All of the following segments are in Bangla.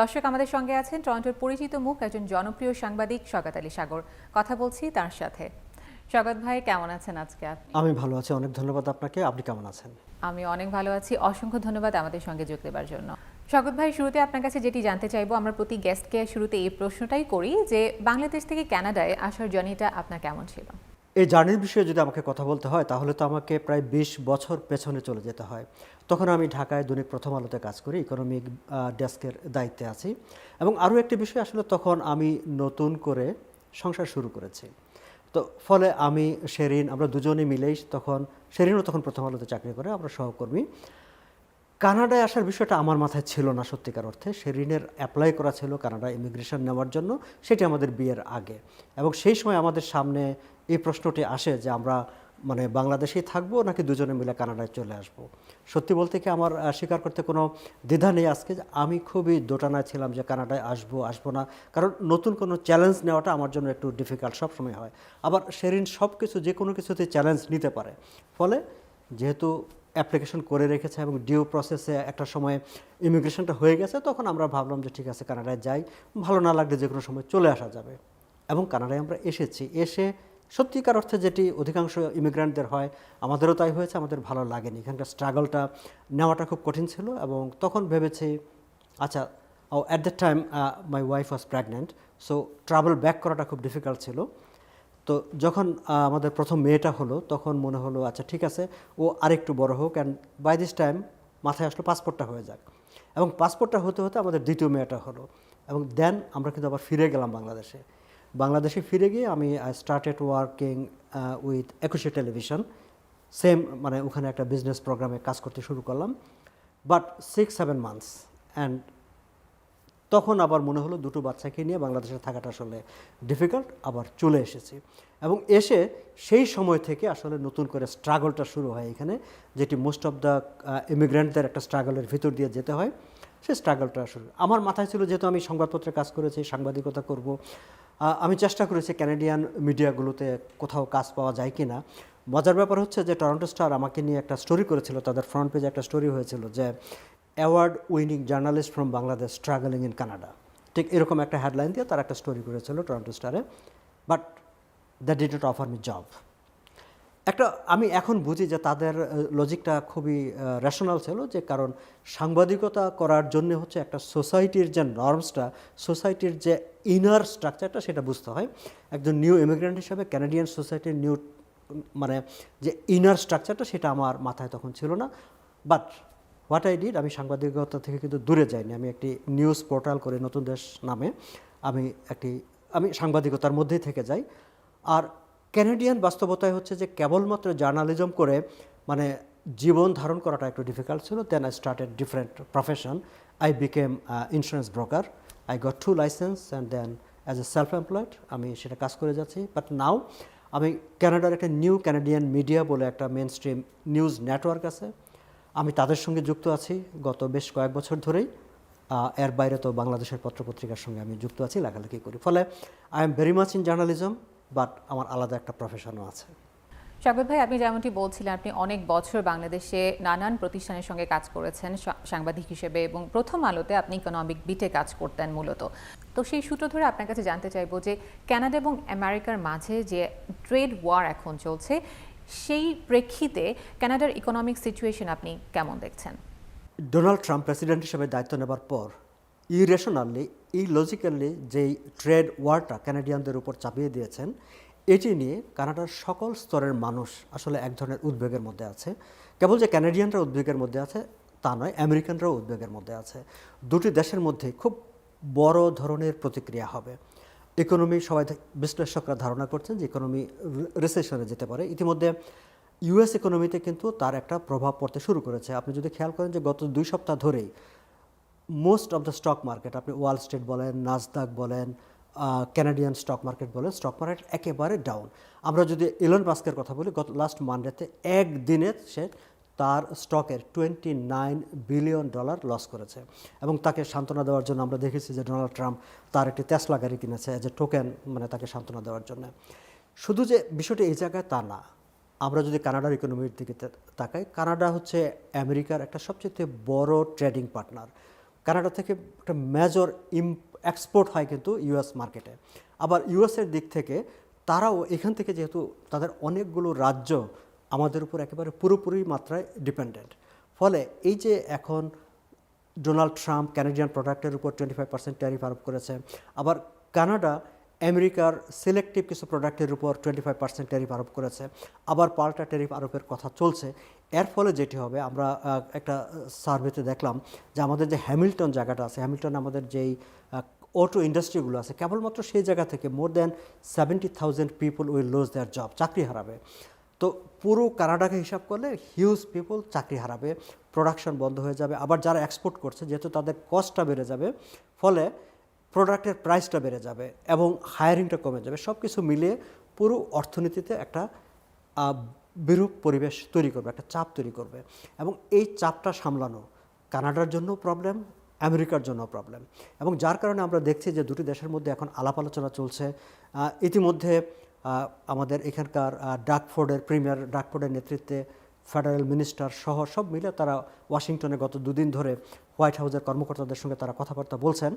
দর্শক আমাদের সঙ্গে আছেন টরন্টোর পরিচিত মুখ একজন জনপ্রিয় সাংবাদিক স্বাগত আলী সাগর। কথা বলছি তার সাথে। স্বাগত ভাই কেমন আছেন আজকে আপনি? আমি ভালো আছি অনেক ধন্যবাদ আপনাকে। আপনি কেমন আছেন? আমি অনেক ভালো আছি। অসংখ্য ধন্যবাদ আমাদের সঙ্গে যোগ দেবার জন্য। স্বাগত ভাই শুরুতে আপনার কাছে যেটি জানতে চাইব আমরা প্রতি গেস্টকে শুরুতে এই প্রশ্নটাই করি যে বাংলাদেশ থেকে কানাডায় আসার জার্নিটা আপনার কেমন ছিল? এই জার্নির বিষয়ে যদি আমাকে কথা বলতে হয়, তাহলে তো আমাকে প্রায় বিশ বছর পেছনে চলে যেতে হয়। তখন আমি ঢাকায় দৈনিক প্রথম আলোতে কাজ করি ইকোনমিক ডেস্কের দায়িত্বে আছি। এবং আরও একটি বিষয় আসলে তখন আমি নতুন করে সংসার শুরু করেছি। তো ফলে আমি, শেরিন, আমরা দুজনে মিলেই তখন, শেরিনও তখন প্রথম আলোতে চাকরি করে, আমরা সহকর্মী। কানাডায় আসার বিষয়টা আমার মাথায় ছিল না সত্যিকার অর্থে। সে ঋণের অ্যাপ্লাই করা ছিল কানাডা ইমিগ্রেশন নেওয়ার জন্য। সেটি আমাদের বিয়ের আগে। এবং সেই সময় আমাদের সামনে এই প্রশ্নটি আসে যে আমরা মানে বাংলাদেশেই থাকব নাকি দুজনে মিলে কানাডায় চলে আসব? সত্যি বলতে কি আমার স্বীকার করতে কোনো দ্বিধা নেই আজকে। আমি খুবই দোটানায় ছিলাম যে কানাডায় আসব আসব না। কারণ নতুন কোনো চ্যালেঞ্জ নেওয়াটা আমার জন্য একটু ডিফিকাল্ট সবসময় হয়। আবার শেরিন সব কিছু যে কোনো কিছুতে চ্যালেঞ্জ নিতে পারে। ফলে যেহেতু অ্যাপ্লিকেশন করে রেখেছে এবং ডিউ প্রসেসে একটা সময় ইমিগ্রেশনটা হয়ে গেছে, তখন আমরা ভাবলাম যে ঠিক আছে, কানাডায় যাই। ভালো না লাগলে যে কোনো সময় চলে আসা যাবে। এবং কানাডায় আমরা এসেছি। এসে সত্যিকার অর্থে যেটি অধিকাংশ ইমিগ্রান্টদের হয়, আমাদেরও তাই হয়েছে, আমাদের ভালো লাগেনি। এখানকার স্ট্রাগলটা নেওয়াটা খুব কঠিন ছিল এবং তখন ভেবেছি আচ্ছা at that time my wife was pregnant so travel back করাটা খুব ডিফিকাল্ট ছিল। তো যখন আমাদের প্রথম মেয়েটা হলো, তখন মনে হলো আচ্ছা ঠিক আছে, ও আরেকটু বড় হোক অ্যান্ড বাই দিস টাইম মাথায় আসলো পাসপোর্টটা হয়ে যাক। এবং পাসপোর্টটা হতে হতে আমাদের দ্বিতীয় মেয়েটা হলো। এবং দেন আমরা কিন্তু আবার ফিরে গেলাম বাংলাদেশে। বাংলাদেশে ফিরে গিয়ে আমি I started working with Ekushey television same মানে ওখানে একটা বিজনেস প্রোগ্রামে কাজ করতে শুরু করলাম। But six seven months and তখন আবার মনে হলো দুটো বাচ্চাকে নিয়ে বাংলাদেশে থাকাটা আসলে ডিফিকাল্ট আবার চলে এসেছি। এবং এসে সেই সময় থেকে আসলে নতুন করে স্ট্রাগলটা শুরু হয় এখানে, যেটি মোস্ট অফ দ্য ইমিগ্রেন্টদের একটা স্ট্রাগলের ভিতর দিয়ে যেতে হয়। সেই স্ট্রাগলটা শুরু আমার মাথায় ছিল যেহেতু আমি সংবাদপত্রে কাজ করেছি, সাংবাদিকতা করব আমি চেষ্টা করেছি ক্যানাডিয়ান মিডিয়াগুলোতে কোথাও কাজ পাওয়া যায় কি না মজার ব্যাপার হচ্ছে যে টরন্টো স্টার আমাকে নিয়ে একটা স্টোরি করেছিল, তাদের ফ্রন্ট পেজে একটা স্টোরি হয়েছিল যে award winning journalist from Bangladesh struggling in Canada. ঠিক এরকম একটা হেডলাইন দিয়ে তারা একটা স্টোরি করেছিল টরন্টো স্টারে, but that did not offer me job. একটা, আমি এখন বুঝি যে তাদের লজিকটা খুবই রেশনাল ছিল যে কারণ সাংবাদিকতা করার জন্য হচ্ছে একটা সোসাইটির যে নর্মসটা সোসাইটির যে ইনার স্ট্রাকচারটা সেটা বুঝতে হয়। একজন নিউ ইমিগ্রেন্ট হিসাবে ক্যানাডিয়ান সোসাইটির নিউ মানে যে ইনার স্ট্রাকচারটা সেটা আমার মাথায় তখন ছিল না। বাট হোয়াট আই ডিড আমি সাংবাদিকতা থেকে কিন্তু দূরে যাইনি। আমি একটি নিউজ পোর্টাল করে নতুন দেশ নামে আমি একটি, আমি সাংবাদিকতার মধ্যেই থেকে যাই। আর ক্যানাডিয়ান বাস্তবতায় হচ্ছে যে কেবলমাত্র জার্নালিজম করে মানে জীবন ধারণ করাটা একটু ডিফিকাল্ট ছিল। Then I started different profession I became insurance broker I got to license and then as a self employed আমি সেটা কাজ করে যাচ্ছি। বাট নাও আমি ক্যানাডার একটা নিউ ক্যানাডিয়ান মিডিয়া বলে একটা মেন স্ট্রিম নিউজ নেটওয়ার্ক আছে। আমি তাদের সঙ্গে যুক্ত আছি গত বেশ কয়েক বছর ধরেই। এর বাইরে তো বাংলাদেশের পত্রপত্রিকার সঙ্গে আমি যুক্ত আছি লেখালেখি করি। ফলে I am very much in journalism but আমার আলাদা একটা প্রফেশনও আছে। স্বাগত ভাই, আপনি যেমনটি বলছিলেন, আপনি অনেক বছর বাংলাদেশে নানান প্রতিষ্ঠানের সঙ্গে কাজ করেছেন সাংবাদিক হিসেবে, এবং প্রথম আলোতে আপনি ইকোনমিক বিটে কাজ করতেন মূলত। তো সেই সূত্র ধরে আপনার কাছে জানতে চাইব যে, কানাডা এবং আমেরিকার মাঝে যে ট্রেড ওয়ার এখন চলছে সেই প্রেক্ষিতে কানাডার ইকোনমিক সিচুয়েশন আপনি কেমন দেখছেন? ডোনাল্ড ট্রাম্প প্রেসিডেন্ট হিসেবে দায়িত্ব নেবার পর ইরেশনালি ইলজিক্যালি যেই ট্রেড ওয়ারটা কানাডিয়ানদের উপর চাপিয়ে দিয়েছেন, এটি নিয়ে কানাডার সকল স্তরের মানুষ আসলে এক ধরনের উদ্বেগের মধ্যে আছে। কেবল যে কানাডিয়ানরা উদ্বেগের মধ্যে আছে, তা নয়, আমেরিকানরাও উদ্বেগের মধ্যে আছে। দুটি দেশের মধ্যে খুব বড় ধরনের প্রতিক্রিয়া হবে। ইকোনমি সবাই বিশ্লেষকরা ধারণা করছেন যে ইকোনমি রিসেশনে যেতে পারে। ইতিমধ্যে ইউএস ইকোনমিতে কিন্তু তার একটা প্রভাব পড়তে শুরু করেছে। আপনি যদি খেয়াল করেন যে গত দুই সপ্তাহ ধরেই most of the stock market আপনি ওয়াল স্ট্রিট বলেন নাজদাক বলেন ক্যানাডিয়ান স্টক মার্কেট বলেন স্টক মার্কেট একেবারে ডাউন আমরা যদি ইলন মাস্কের কথা বলি, গত লাস্ট মানডেতে একদিনে সে তার স্টকের twenty nine billion dollar loss করেছে এবং তাকে সান্ত্বনা দেওয়ার জন্য আমরা দেখেছি যে ডোনাল্ড ট্রাম্প তার একটি তেসলা গাড়ি কিনেছে যে টোকেন মানে তাকে সান্ত্বনা দেওয়ার জন্য। শুধু যে বিষয়টি এই জায়গায় তা না, আমরা যদি কানাডার ইকোনমির দিকে তাকাই, কানাডা হচ্ছে আমেরিকার একটা সবচেয়ে বড় ট্রেডিং পার্টনার কানাডা থেকে একটা মেজর ইম এক্সপোর্ট হয় কিন্তু ইউএস মার্কেটে আবার ইউএসের দিক থেকে তারাও এখান থেকে যেহেতু তাদের অনেকগুলো রাজ্য আমাদের উপর একেবারে পুরোপুরি মাত্রায় ডিপেন্ডেন্ট ফলে এই যে এখন ডোনাল্ড ট্রাম্প ক্যানাডিয়ান প্রোডাক্টের উপর টোয়েন্টি ফাইভ পার্সেন্ট ট্যারিফ আরোপ করেছে, আবার কানাডা আমেরিকার সিলেক্টিভ কিছু প্রোডাক্টের উপর টোয়েন্টি ফাইভ পার্সেন্ট ট্যারিফ আরোপ করেছে, আবার পাল্টা ট্যারিফ আরোপের কথা চলছে। এর ফলে যেটি হবে, আমরা একটা সার্ভেতে দেখলাম যে আমাদের যে হ্যামিল্টন জায়গাটা আছে হ্যামিল্টন আমাদের যেই অটো ইন্ডাস্ট্রিগুলো আছে, কেবলমাত্র সেই জায়গা থেকে more than seventy thousand people will lose their job চাকরি হারাবে। তো পুরো কানাডাকে হিসাব করলে হিউজ পিপল চাকরি হারাবে প্রোডাকশন বন্ধ হয়ে যাবে, আবার যারা এক্সপোর্ট করছে, যেহেতু তাদের কস্টটা বেড়ে যাবে, ফলে প্রোডাক্টের প্রাইসটা বেড়ে যাবে এবং হায়ারিংটা কমে যাবে। সব কিছু মিলিয়ে পুরো অর্থনীতিতে একটা বিরূপ পরিবেশ তৈরি করবে, একটা চাপ তৈরি করবে এবং এই চাপটা সামলানো কানাডার জন্য প্রবলেম আমেরিকার জন্য প্রবলেম এবং যার কারণে আমরা দেখছি যে দুটি দেশের মধ্যে এখন আলাপ আলোচনা চলছে। ইতিমধ্যে আমাদের এখানকার ডাকফোর্ডের প্রিমিয়ার, ডাকফোর্ডের নেতৃত্বে ফেডারেল মিনিস্টার সহ সব মিলে তারা ওয়াশিংটনে গত দুদিন ধরে হোয়াইট হাউসের কর্মকর্তাদের সঙ্গে তারা কথাবার্তা বলছেন।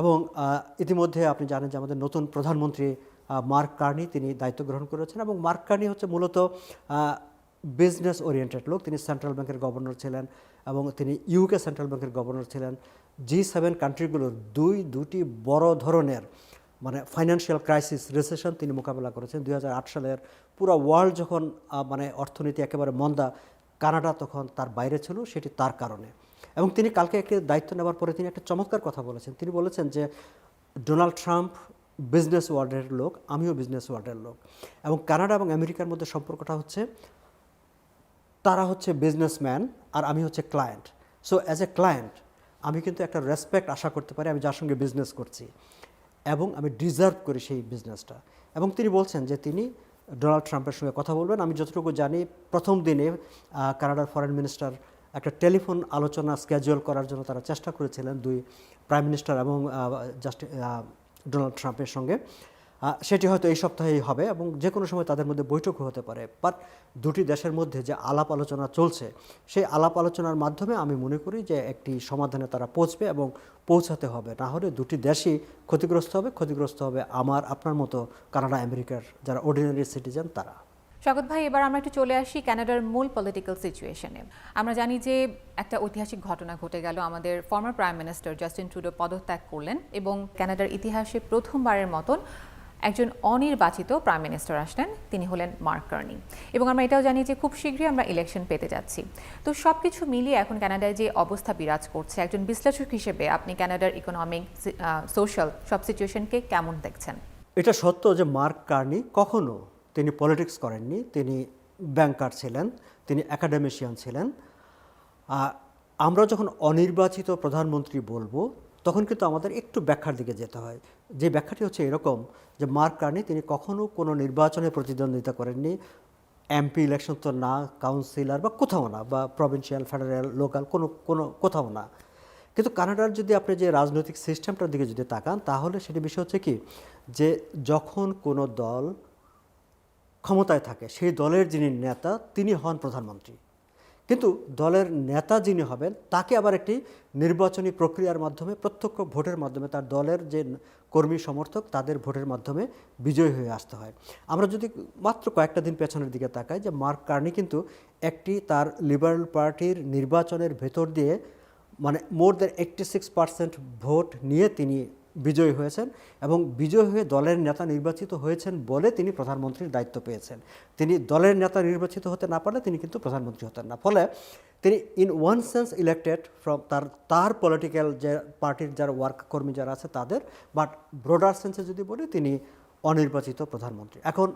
এবং ইতিমধ্যে আপনি জানেন যে আমাদের নতুন প্রধানমন্ত্রী মার্ক কার্নি তিনি দায়িত্ব গ্রহণ করেছেন এবং মার্ক কার্নি হচ্ছে মূলত বিজনেস ওরিয়েন্টেড লোক। তিনি সেন্ট্রাল ব্যাংকের গভর্নর ছিলেন এবং তিনি ইউকে সেন্ট্রাল ব্যাংকের গভর্নর ছিলেন। জি সেভেন কান্ট্রিগুলোর দুই, দুটি বড় ধরনের মানে ফাইন্যান্সিয়াল ক্রাইসিস রিসেশন তিনি মোকাবেলা করেছেন। দু হাজার আট সালের পুরো ওয়ার্ল্ড যখন মানে অর্থনীতি একেবারে মন্দা, কানাডা তখন তার বাইরে ছিল, সেটি তার কারণে। এবং তিনি কালকে একটি দায়িত্ব নেওয়ার পরে তিনি একটা চমৎকার কথা বলেছেন। তিনি বলেছেন যে, ডোনাল্ড ট্রাম্প বিজনেস ওয়ার্ল্ডের লোক, আমিও বিজনেস ওয়ার্ল্ডের লোক। এবং কানাডা এবং আমেরিকার মধ্যে সম্পর্কটা হচ্ছে, তারা হচ্ছে বিজনেসম্যান আর আমি হচ্ছে client so as a client আমি কিন্তু একটা রেসপেক্ট আশা করতে পারি, আমি যার সঙ্গে বিজনেস করছি। এবং আমি ডিজার্ভ করি সেই বিজনেসটা এবং তিনি বলছেন যে তিনি ডোনাল্ড ট্রাম্পের সঙ্গে কথা বলবেন। আমি যতটুকু জানি, প্রথম দিনে কানাডার ফরেন মিনিস্টার একটা টেলিফোন আলোচনা স্ক্যাজুয়াল করার জন্য তারা চেষ্টা করেছিলেন দুই প্রাইম মিনিস্টার এবং জাস্ট ডোনাল্ড ট্রাম্পের সঙ্গে। সেটি হয়তো এই সপ্তাহেই হবে এবং যে কোনো সময় তাদের মধ্যে বৈঠকও হতে পারে। বাট দুটি দেশের মধ্যে যে আলাপ আলোচনা চলছে, সেই আলাপ আলোচনার মাধ্যমে আমি মনে করি যে একটি সমাধানে তারা পৌঁছবে এবং পৌঁছাতে হবে। না হলে দুটি দেশই ক্ষতিগ্রস্ত হবে ক্ষতিগ্রস্ত হবে আমার, আপনার মতো কানাডা, আমেরিকার যারা অর্ডিনারি সিটিজেন তারা। স্বাগত ভাই, এবার আমরা একটু চলে আসি কানাডার মূল পলিটিক্যাল সিচুয়েশনে আমরা জানি যে একটা ঐতিহাসিক ঘটনা ঘটে গেল। আমাদের former prime minister Justin Trudeau পদত্যাগ করলেন এবং কানাডার ইতিহাসে প্রথমবারের মতন একজন অনির্বাচিত প্রাইম মিনিস্টার আসলেন, তিনি হলেন মার্ক কার্নি এবং আমরা এটাও জানি যে খুব শীঘ্রই আমরা ইলেকশন পেতে যাচ্ছি। তো সব কিছু মিলিয়ে এখন কানাডায় যে অবস্থা বিরাজ করছে, একজন বিশ্লেষক হিসেবে আপনি কানাডার ইকোনমিক সোশ্যাল সব সিচুয়েশনকে কেমন দেখছেন? এটা সত্য যে মার্ক কার্নি কখনো তিনি পলিটিক্স করেননি, তিনি ব্যাংকার ছিলেন, তিনি অ্যাকাডেমিশিয়ান ছিলেন। আমরা যখন অনির্বাচিত প্রধানমন্ত্রী বলব তখন কিন্তু আমাদের একটু ব্যাখ্যার দিকে যেতে হয়। যে ব্যাখ্যাটি হচ্ছে এরকম যে মার্ক কার্নি তিনি কখনো কোনো নির্বাচনে প্রতিদ্বন্দ্বিতা করেননি। এমপি ইলেকশন তো না কাউন্সিলর বা কোথাও না বা প্রভিন্সিয়াল ফেডারেল লোকাল কোনো কোনো কোথাও না। কিন্তু কানাডার যদি আপনি যে রাজনৈতিক সিস্টেমটার দিকে যদি তাকান, তাহলে সেটি বিষয় হচ্ছে কি? যে যখন কোনো দল ক্ষমতায় থাকে, সেই দলের যিনি নেতা, তিনি হন প্রধানমন্ত্রী। কিন্তু দলের নেতা যিনি হবেন, তাকে আবার একটি নির্বাচনী প্রক্রিয়ার মাধ্যমে, প্রত্যক্ষ ভোটের মাধ্যমে, তার দলের যে কর্মী সমর্থক, তাদের ভোটের মাধ্যমে বিজয়ী হয়ে আসতে হয়। আমরা যদি মাত্র কয়েকটা দিন পেছনের দিকে তাকাই যে মার্ক কার্নি কিন্তু একটি তার লিবারেল পার্টির নির্বাচনের ভেতর দিয়ে মানে more than eighty six percent vote নিয়ে তিনি বিজয়ী হয়েছেন এবং বিজয়ী হয়ে দলের নেতা নির্বাচিত হয়েছেন বলে তিনি প্রধানমন্ত্রীর দায়িত্ব পেয়েছেন। তিনি দলের নেতা নির্বাচিত হতে না পারলে তিনি কিন্তু প্রধানমন্ত্রী হতেন না। ফলে তিনি in one sense elected from তার তার পলিটিক্যাল যে পার্টির যারা ওয়ার্ক কর্মী যারা আছে তাদের বাট ব্রডার সেন্সে যদি বলি তিনি অনির্বাচিত প্রধানমন্ত্রী। এখন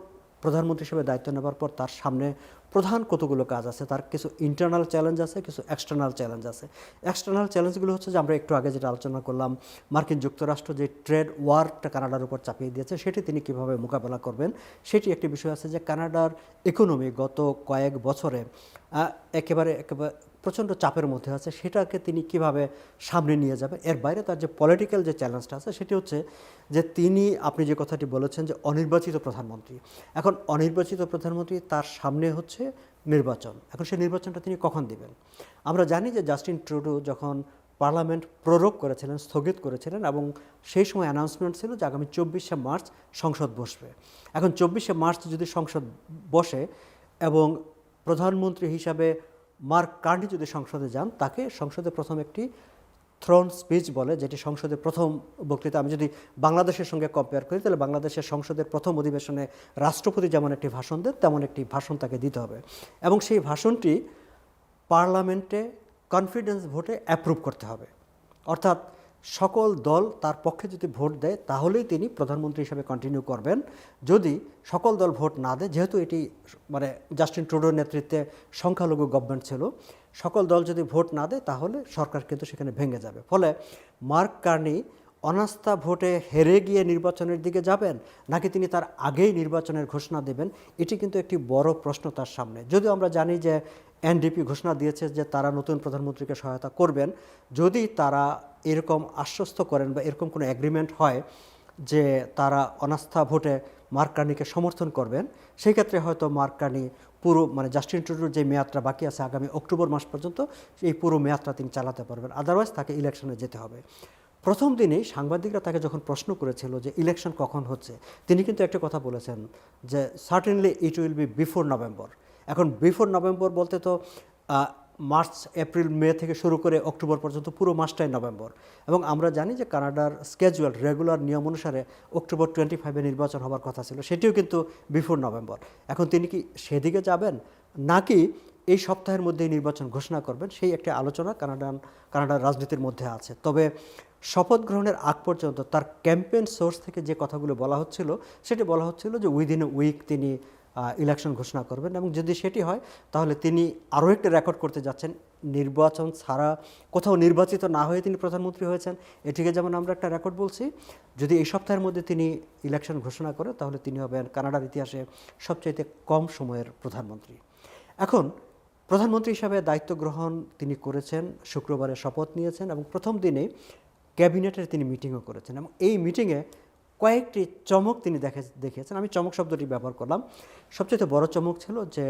প্রধানমন্ত্রী হিসেবে দায়িত্ব নেবার পর তার সামনে প্রধান কতগুলো কাজ আছে, তার কিছু ইন্টারনাল চ্যালেঞ্জ আছে, কিছু এক্সটার্নাল চ্যালেঞ্জ আছে। এক্সটার্নাল চ্যালেঞ্জগুলো হচ্ছে যে আমরা একটু আগে যেটা আলোচনা করলাম, মার্কিন যুক্তরাষ্ট্র যে ট্রেড ওয়ারটা কানাডার উপর চাপিয়ে দিয়েছে, সেটি তিনি কীভাবে মোকাবেলা করবেন, সেটি একটি বিষয় আছে যে কানাডার ইকোনমি গত কয়েক বছরে একেবারে একেবারে প্রচণ্ড চাপের মধ্যে আছে, সেটাকে তিনি কীভাবে সামনে নিয়ে যাবেন এর বাইরে তার যে পলিটিক্যাল যে চ্যালেঞ্জটা আছে, সেটি হচ্ছে যে তিনি, আপনি যে কথাটি বলেছেন যে অনির্বাচিত প্রধানমন্ত্রী, এখন অনির্বাচিত প্রধানমন্ত্রী তার সামনে হচ্ছে নির্বাচন। এখন সেই নির্বাচনটা তিনি কখন দিবেন? আমরা জানি যে জাস্টিন ট্রুডো যখন পার্লামেন্ট প্ররোগ করেছিলেন, স্থগিত করেছিলেন এবং সেই সময় অ্যানাউন্সমেন্ট ছিল যে আগামী চব্বিশে মার্চ সংসদ বসবে। এখন চব্বিশে মার্চ যদি সংসদ বসে এবং প্রধানমন্ত্রী হিসাবে মার্ক কার্নি যদি সংসদে যান, তাকে সংসদে প্রথম একটি থ্রোন স্পিচ বলে, যেটি সংসদে প্রথম বক্তৃতা। আমি যদি বাংলাদেশের সঙ্গে কম্পেয়ার করি, তাহলে বাংলাদেশের সংসদের প্রথম অধিবেশনে রাষ্ট্রপতি যেমন একটি ভাষণ দেন, তেমন একটি ভাষণ তাকে দিতে হবে। এবং সেই ভাষণটি পার্লামেন্টে কনফিডেন্স ভোটে অ্যাপ্রুভ করতে হবে। অর্থাৎ সকল দল তার পক্ষে যদি ভোট দেয়, তাহলেই তিনি প্রধানমন্ত্রী হিসেবে কন্টিনিউ করবেন। যদি সকল দল ভোট না দেয়, যেহেতু এটি মানে জাস্টিন ট্রুডোর নেতৃত্বে সংখ্যালঘু গভর্নমেন্ট ছিল, সকল দল যদি ভোট না দেয়, তাহলে সরকার কিন্তু সেখানে ভেঙে যাবে। ফলে মার্ক কার্নি অনাস্থা ভোটে হেরে গিয়ে নির্বাচনের দিকে যাবেন, নাকি তিনি তার আগেই নির্বাচনের ঘোষণা দেবেন, এটি কিন্তু একটি বড় প্রশ্ন তার সামনে। যদিও আমরা জানি যে এনডিপি ঘোষণা দিয়েছে যে তারা নতুন প্রধানমন্ত্রীকে সহায়তা করবেন। যদি তারা এরকম আশ্বস্ত করেন বা এরকম কোনো এগ্রিমেন্ট হয় যে তারা অনাস্থা ভোটে মার্ক কার্নিকে সমর্থন করবেন সেই ক্ষেত্রে হয়তো মার্ক কার্নি পুরো মানে জাস্টিন ট্রুডোর যে মেয়াদটা বাকি আছে আগামী অক্টোবর মাস পর্যন্ত, এই পুরো মেয়াদটা তিনি চালাতে পারবেন। আদারওয়াইজ তাকে ইলেকশনে যেতে হবে। প্রথম দিনেই সাংবাদিকরা তাকে যখন প্রশ্ন করেছিল যে ইলেকশন কখন হচ্ছে, তিনি কিন্তু একটা কথা বলেছেন যে certainly it will be before November এখন বিফোর নভেম্বর বলতে তো মার্চ এপ্রিল মে থেকে শুরু করে অক্টোবর পর্যন্ত পুরো মাসটাই নভেম্বর এবং আমরা জানি যে কানাডার স্কেজুয়াল রেগুলার নিয়ম অনুসারে অক্টোবর টোয়েন্টি ফাইভে নির্বাচন হওয়ার কথা ছিল, সেটিও কিন্তু বিফোর নভেম্বর এখন তিনি কি সেদিকে যাবেন? নাকি এই সপ্তাহের মধ্যেই নির্বাচন ঘোষণা করবেন? সেই একটি আলোচনা কানাডান কানাডার রাজনীতির মধ্যে আছে। তবে শপথ গ্রহণের আগ পর্যন্ত তার ক্যাম্পেইন সোর্স থেকে যে কথাগুলো বলা হচ্ছিল, সেটি বলা হচ্ছিল যে উইদিন উইক তিনি ইলেকশন ঘোষণা করবেন এবং যদি সেটি হয়, তাহলে তিনি আরও একটা রেকর্ড করতে যাচ্ছেন। নির্বাচন ছাড়া কোথাও নির্বাচিত না হয়ে তিনি প্রধানমন্ত্রী হয়েছেন, এটিকে যেমন আমরা একটা রেকর্ড বলছি, যদি এই সপ্তাহের মধ্যে তিনি ইলেকশন ঘোষণা করে, তাহলে তিনি হবেন কানাডার ইতিহাসে সবচাইতে কম সময়ের প্রধানমন্ত্রী। এখন, প্রধানমন্ত্রী হিসাবে দায়িত্ব গ্রহণ তিনি করেছেন, শুক্রবারে শপথ নিয়েছেন এবং প্রথম দিনে ক্যাবিনেটের তিনি মিটিংও করেছেন এবং এই মিটিংয়ে কয়েকটি চমক তিনি দেখে, দেখিয়েছেন। আমি চমক শব্দটি ব্যবহার করলাম। সবচেয়ে বড় চমক ছিল যে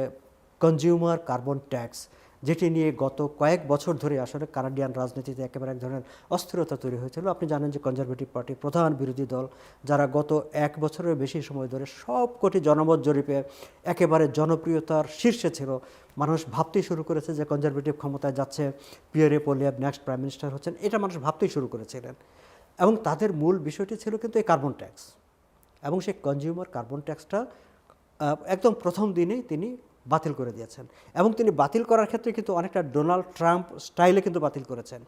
কনজিউমার কার্বন ট্যাক্স যেটি নিয়ে গত কয়েক বছর ধরে আসলে কানাডিয়ান রাজনীতিতে একেবারে এক ধরনের অস্থিরতা তৈরি হয়েছিল। আপনি জানেন যে কনজারভেটিভ পার্টি প্রধান বিরোধী দল, যারা গত এক বছরের বেশি সময় ধরে সব কোটি জনমত জরিপে একেবারে জনপ্রিয়তার শীর্ষে ছিল। মানুষ ভাবতেই শুরু করেছে যে কনজারভেটিভ ক্ষমতায় যাচ্ছে Pierre Poilievre next prime minister হচ্ছেন। এটা মানুষ ভাবতেই শুরু করেছিলেন। এবং তাদের মূল বিষয়টি ছিল কিন্তু এই কার্বন ট্যাক্স এবং সেই কনজিউমার কার্বন ট্যাক্সটা একদম প্রথম দিনেই তিনি বাতিল করে দিয়েছেন এবং তিনি বাতিল করার ক্ষেত্রে কিন্তু অনেকটা ডোনাল্ড ট্রাম্প স্টাইলে কিন্তু বাতিল করেছেন।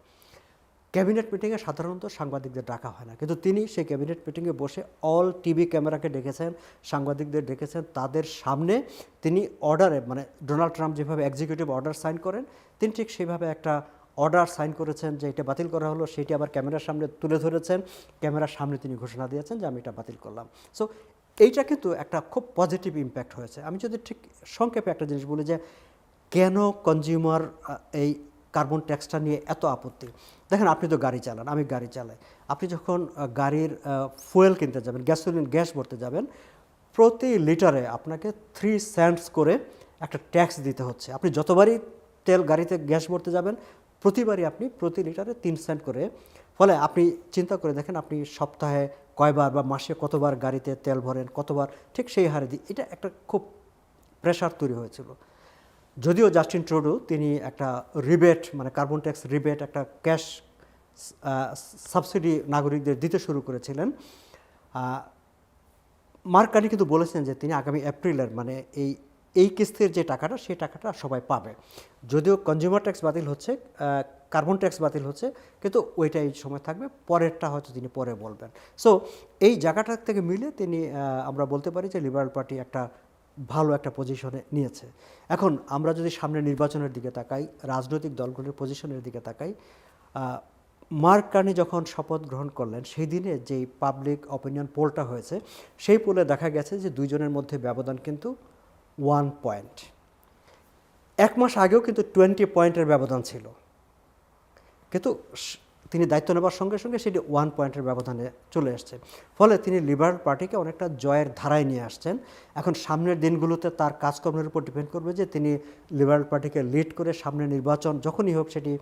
ক্যাবিনেট মিটিংয়ে সাধারণত সাংবাদিকদের ডাকা হয় না, কিন্তু তিনি সেই ক্যাবিনেট মিটিংয়ে বসে অল টিভি ক্যামেরাকে ডেকেছেন, সাংবাদিকদের ডেকেছেন, তাদের সামনে তিনি অর্ডারে মানে ডোনাল্ড ট্রাম্প যেভাবে এক্সিকিউটিভ অর্ডার সাইন করেন, তিনি ঠিক সেইভাবে একটা অর্ডার সাইন করেছেন যে এটা বাতিল করা হলো, সেটি আবার ক্যামেরার সামনে তুলে ধরেছেন। ক্যামেরার সামনে তিনি ঘোষণা দিয়েছেন যে আমি এটা বাতিল করলাম। সো এইটা কিন্তু একটা খুব পজিটিভ ইম্প্যাক্ট হয়েছে। আমি যদি ঠিক সংক্ষেপে একটা জিনিস বলি যে, কেন কনজিউমার এই কার্বন ট্যাক্সটা নিয়ে এত আপত্তি? দেখেন, আপনি তো গাড়ি চালান, আমি গাড়ি চালাই। আপনি যখন গাড়ির ফুয়েল কিনতে যাবেন গ্যাসোলিন গ্যাস ভরতে যাবেন, প্রতি লিটারে আপনাকে থ্রি সেন্টস করে একটা ট্যাক্স দিতে হচ্ছে। আপনি যতবারই তেল গাড়িতে গ্যাস ভরতে যাবেন প্রতিবারই আপনি প্রতি লিটারে তিন সেন্ট করে, ফলে আপনি চিন্তা করে দেখেন আপনি সপ্তাহে কয়বার বা মাসে কতবার গাড়িতে তেল ভরেন, কতবার, ঠিক সেই হারে দিই এটা একটা খুব প্রেশার তৈরি হয়েছিল। যদিও জাস্টিন ট্রুডো তিনি একটা রিবেট মানে কার্বন ট্যাক্স রিবেট একটা ক্যাশ সাবসিডি নাগরিকদের দিতে শুরু করেছিলেন। মার্কানি কিন্তু বলেছেন যে তিনি আগামী এপ্রিলের মানে এই এই কিস্তির যে টাকাটা, সেই টাকাটা সবাই পাবে। যদিও কনজিউমার ট্যাক্স বাতিল হচ্ছে কার্বন ট্যাক্স বাতিল হচ্ছে, কিন্তু ওইটা এই সময় থাকবে, পরেরটা হয়তো তিনি পরে বলবেন। সো এই জায়গাটা থেকে মিলে তিনি আমরা বলতে পারি যে লিবারাল পার্টি একটা ভালো একটা পজিশনে নিয়েছে। এখন আমরা যদি সামনে নির্বাচনের দিকে তাকাই, রাজনৈতিক দলগুলির পজিশনের দিকে তাকাই মার্ক কার্নি যখন শপথ গ্রহণ করলেন, সেই দিনে যেই পাবলিক অপিনিয়ন পোলটা হয়েছে, সেই পোলে দেখা গেছে যে দুইজনের মধ্যে ব্যবধান কিন্তু ওয়ান পয়েন্ট এক মাস আগেও কিন্তু টোয়েন্টি পয়েন্টের ব্যবধান ছিল। কিন্তু তিনি দায়িত্ব নেবার সঙ্গে সঙ্গে সেটি ওয়ান পয়েন্টের ব্যবধানে চলে আসছে ফলে তিনি লিবারেল পার্টিকে অনেকটা জয়ের ধারায় নিয়ে আসছেন। এখন সামনের দিনগুলোতে তার কাজকর্মের উপর ডিপেন্ড করবে যে তিনি লিবারেল পার্টিকে লিড করে সামনে নির্বাচন যখনই হোক সেটি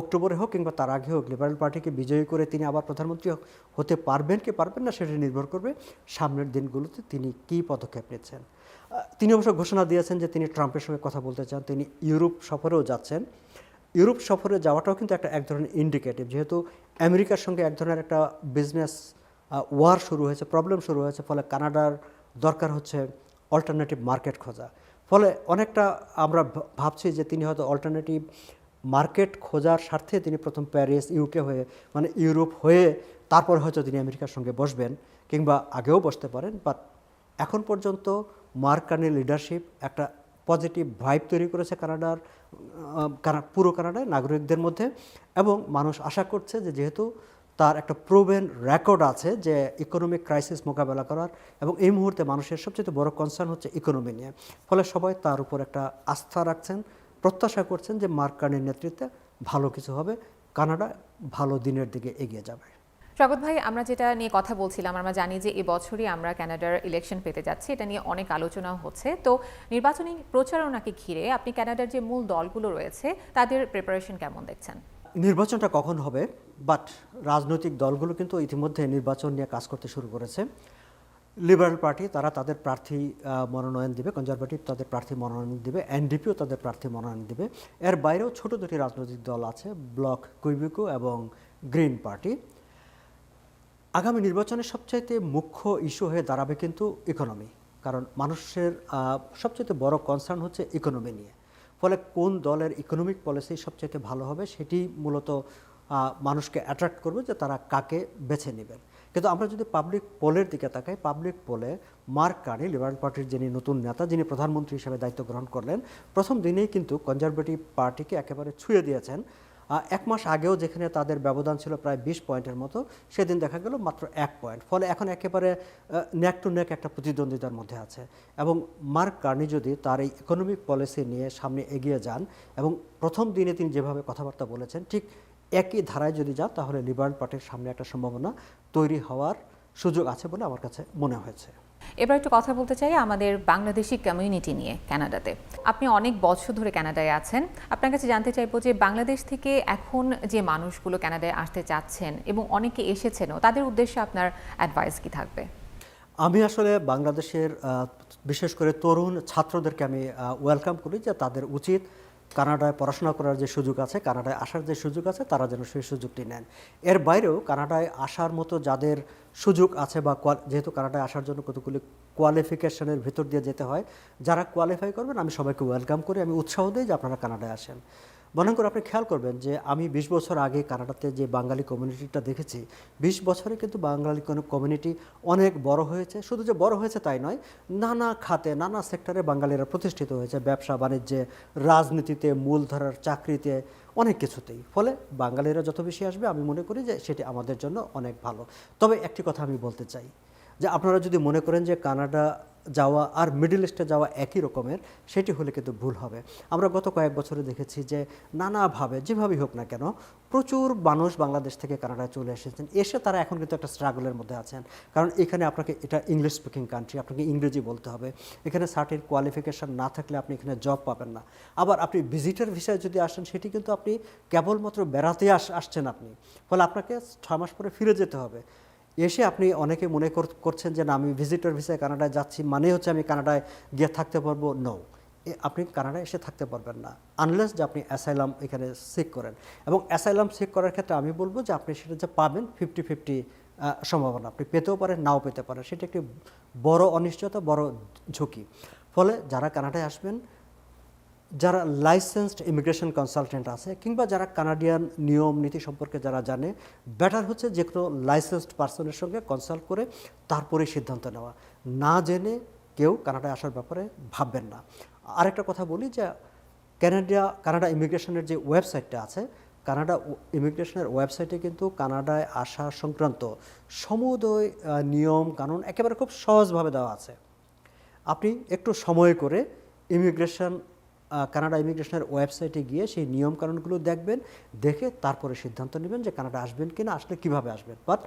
অক্টোবরে হোক কিংবা তার আগে হোক লিবারেল পার্টিকে বিজয়ী করে তিনি আবার প্রধানমন্ত্রী হতে পারবেন কি পারবেন না সেটি নির্ভর করবে সামনের দিনগুলোতে তিনি কী পদক্ষেপ নিচ্ছেন। তিনি অবশ্য ঘোষণা দিয়েছেন যে তিনি ট্রাম্পের সঙ্গে কথা বলতে চান। তিনি ইউরোপ সফরেও যাচ্ছেন। ইউরোপ সফরে যাওয়াটাও কিন্তু একটা এক ধরনের ইন্ডিকেটিভ যেহেতু আমেরিকার সঙ্গে এক ধরনের একটা বিজনেস ওয়ার শুরু হয়েছে প্রবলেম শুরু হয়েছে, ফলে কানাডার দরকার হচ্ছে অল্টারনেটিভ মার্কেট খোঁজা। ফলে অনেকটা আমরা ভাবছি যে তিনি হয়তো অল্টারনেটিভ মার্কেট খোঁজার স্বার্থে তিনি প্রথম প্যারিস ইউকে হয়ে মানে ইউরোপ হয়ে তারপর হয়তো তিনি আমেরিকার সঙ্গে বসবেন, কিংবা আগেও বসতে পারেন বাট এখন পর্যন্ত মার্কানি লিডারশিপ একটা পজিটিভ ভাইব তৈরি করেছে কানাডার পুরো কানাডায় নাগরিকদের মধ্যে এবং মানুষ আশা করছে যে যেহেতু তার একটা প্রোভেন রেকর্ড আছে যে ইকোনমিক ক্রাইসিস মোকাবেলা করার এবং এই মুহূর্তে মানুষের সবচেয়ে বড় কনসার্ন হচ্ছে ইকোনমি নিয়ে। ফলে সবাই তার উপর একটা আস্থা রাখছেন, প্রত্যাশা করছেন যে মার্কানের নেতৃত্বে ভালো কিছু হবে, কানাডা ভালো দিনের দিকে এগিয়ে যাবে। স্বাগত ভাই, আমরা যেটা নিয়ে কথা বলছিলাম, আমরা জানি যে এবছরই আমরা কানাডার ইলেকশন পেতে যাচ্ছি, এটা নিয়ে অনেক আলোচনা হচ্ছে। তো নির্বাচনী প্রচারণাকে ঘিরে আপনি কানাডার যে মূল দলগুলো রয়েছে, তাদের প্রিপারেশন কেমন দেখছেন? নির্বাচনটা কখন হবে? বাট রাজনৈতিক দলগুলো কিন্তু ইতিমধ্যে নির্বাচন নিয়ে কাজ করতে শুরু করেছে। লিবারেল পার্টি তারা তাদের প্রার্থী মনোনয়ন দিবে কনজারভেটিভ তাদের প্রার্থী মনোনয়ন দিবে এনডিপিও তাদের প্রার্থী মনোনয়ন দিবে। এর বাইরেও ছোট দুটি রাজনৈতিক দল আছে, ব্লক কুইবিকো এবং গ্রিন পার্টি আগামী নির্বাচনের সবচাইতে মুখ্য ইস্যু হয়ে দাঁড়াবে কিন্তু ইকোনমি কারণ মানুষের সবচাইতে বড় কনসার্ন হচ্ছে ইকোনমি নিয়ে। ফলে কোন দলের ইকোনমিক পলিসি সবচাইতে ভালো হবে সেটি মূলত মানুষকে অ্যাট্রাক্ট করবে যে তারা কাকে বেছে নেবেন। কিন্তু আমরা যদি পাবলিক পোলের দিকে তাকাই পাবলিক পোলে মার্ক কার্নি লিবারেল পার্টির যিনি নতুন নেতা, যিনি প্রধানমন্ত্রী হিসেবে দায়িত্ব গ্রহণ করলেন, প্রথম দিনেই কিন্তু কনজারভেটিভ পার্টিকে একেবারে ছুঁয়ে দিয়েছেন। এক মাস আগেও যেখানে তাদের ব্যবধান ছিল প্রায় বিশ পয়েন্টের মতো, সেদিন দেখা গেল মাত্র এক পয়েন্ট। ফলে এখন একেবারে নেক টু নেক একটা প্রতিদ্বন্দ্বিতার মধ্যে আছে। এবং মার্ক কার্নি যদি তার এই ইকোনমিক পলিসি নিয়ে সামনে এগিয়ে যান এবং প্রথম দিনে তিনি যেভাবে কথাবার্তা বলেছেন, ঠিক একই ধারায় যদি যান, তাহলে লিবারেল পার্টির সামনে একটা সম্ভাবনা তৈরি হওয়ার সুযোগ আছে বলে আমার কাছে মনে হয়েছে। এবার একটু কথা বলতে চাই আমাদের বাংলাদেশি কমিউনিটি নিয়ে কানাডাতে আপনি অনেক বছর ধরে কানাডায় আছেন। আপনার কাছে জানতে চাইব যে বাংলাদেশ থেকে এখন যে মানুষগুলো কানাডায় আসতে চাচ্ছেন এবং অনেকে এসেছেনও, তাদের উদ্দেশ্যে আপনার অ্যাডভাইস কি থাকবে? আমি আসলে বাংলাদেশের বিশেষ করে তরুণ ছাত্রদেরকে আমি ওয়েলকাম করি যে তাদের উচিত কানাডায় পড়াশোনা করার যে সুযোগ আছে, কানাডায় আসার যে সুযোগ আছে, তারা যেন সেই সুযোগটি নেন। এর বাইরেও কানাডায় আসার মতো যাদের সুযোগ আছে বা যেহেতু কানাডায় আসার জন্য কতগুলি কোয়ালিফিকেশনের ভিতর দিয়ে যেতে হয়, যারা কোয়ালিফাই করবেন, আমি সবাইকে ওয়েলকাম করি। আমি উৎসাহ দিই যে আপনারা কানাডায় আসেন। মনে করে আপনি খেয়াল করবেন যে আমি বিশ বছর আগে কানাডাতে যে বাঙালি কমিউনিটিটা দেখেছি, বিশ বছরে কিন্তু বাঙালি কমিউনিটি অনেক বড় হয়েছে। শুধু যে বড় হয়েছে তাই নয়, নানা খাতে, নানা সেক্টরে বাঙালিরা প্রতিষ্ঠিত হয়েছে ব্যবসা, বাণিজ্যে, রাজনীতিতে, মূলধারার চাকরিতে, অনেক কিছুতেই। ফলে বাঙালিরা যত বেশি আসবে, আমি মনে করি যে সেটি আমাদের জন্য অনেক ভালো। তবে একটি কথা আমি বলতে চাই যে আপনারা যদি মনে করেন যে কানাডা যাওয়া আর মিডল ইস্টে যাওয়া একই রকমের, সেটি হলে কিন্তু ভুল হবে। আমরা গত কয়েক বছরে দেখেছি যে নানাভাবে, যেভাবেই হোক না কেন, প্রচুর মানুষ বাংলাদেশ থেকে কানাডায় চলে এসেছেন। এসে তারা এখন কিন্তু একটা স্ট্রাগলের মধ্যে আছেন। কারণ এখানে আপনাকে, এটা ইংলিশ স্পিকিং কান্ট্রি আপনাকে ইংরেজি বলতে হবে। এখানে সার্টেন কোয়ালিফিকেশন না থাকলে আপনি এখানে জব পাবেন না। আবার আপনি ভিজিটার ভিসায় যদি আসেন, সেটি কিন্তু আপনি কেবলমাত্র বেড়াতে আস, আসছেন আপনি। ফলে আপনাকে ছয় মাস পরে ফিরে যেতে হবে। এসে আপনি অনেকে মনে কর- করছেন যে না, আমি ভিজিটর ভিসায় কানাডায় যাচ্ছি মানে হচ্ছে আমি কানাডায় গিয়ে থাকতে পারব। নো আপনি কানাডায় এসে থাকতে পারবেন না আনলেস যে আপনি অ্যাসাইলাম এখানে চেক করেন। এবং অ্যাসাইলাম চেক করার ক্ষেত্রে আমি বলব যে, আপনি সেটা যে পাবেন ফিফটি ফিফটি সম্ভাবনা। আপনি পেতেও পারেন, নাও পেতে পারেন। সেটা একটি বড় অনিশ্চয়তা, বড় ঝুঁকি। ফলে যারা কানাডায় আসবেন যারা লাইসেন্সড ইমিগ্রেশন কনসালটেন্ট আছে কিংবা যারা কানাডিয়ান নিয়ম নীতি সম্পর্কে যারা জানে বেটার হচ্ছে যে কোনো লাইসেন্সড পার্সনের সঙ্গে কনসাল্ট করে তারপরে সিদ্ধান্ত নেওয়া। না জেনে কেউ কানাডায় আসার ব্যাপারে ভাববেন না। আরেকটা কথা বলি যে কানাডা কানাডা ইমিগ্রেশনের যে ওয়েবসাইটটা আছে কানাডা ইমিগ্রেশনের ওয়েবসাইটে কিন্তু কানাডায় আসা সংক্রান্ত সমুদয় নিয়ম, কানুন একেবারে খুব সহজভাবে দেওয়া আছে। আপনি একটু সময় করে ইমিগ্রেশন কানাডা ইমিগ্রেশনের ওয়েবসাইটে গিয়ে সেই নিয়মকানুনগুলো দেখবেন দেখে তারপরে সিদ্ধান্ত নেবেন যে কানাডা আসবেন কি না আসলে কীভাবে আসবেন। বাট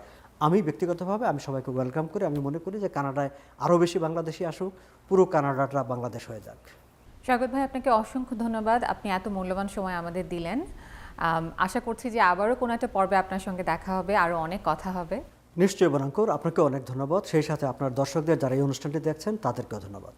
আমি ব্যক্তিগতভাবে আমি সবাইকে ওয়েলকাম করি আমি মনে করি যে কানাডায় আরও বেশি বাংলাদেশি আসুক পুরো কানাডাটা বাংলাদেশ হয়ে যাক। স্বাগত ভাই আপনাকে অসংখ্য ধন্যবাদ। আপনি এত মূল্যবান সময় আমাদের দিলেন। আশা করছি যে আবারও কোনো একটা পর্বে আপনার সঙ্গে দেখা হবে আরও অনেক কথা হবে। নিশ্চয়ই বনাঙ্কুর আপনাকে অনেক ধন্যবাদ। সেই সাথে আপনার দর্শকদের যারা এই অনুষ্ঠানটি দেখছেন তাদেরকেও ধন্যবাদ।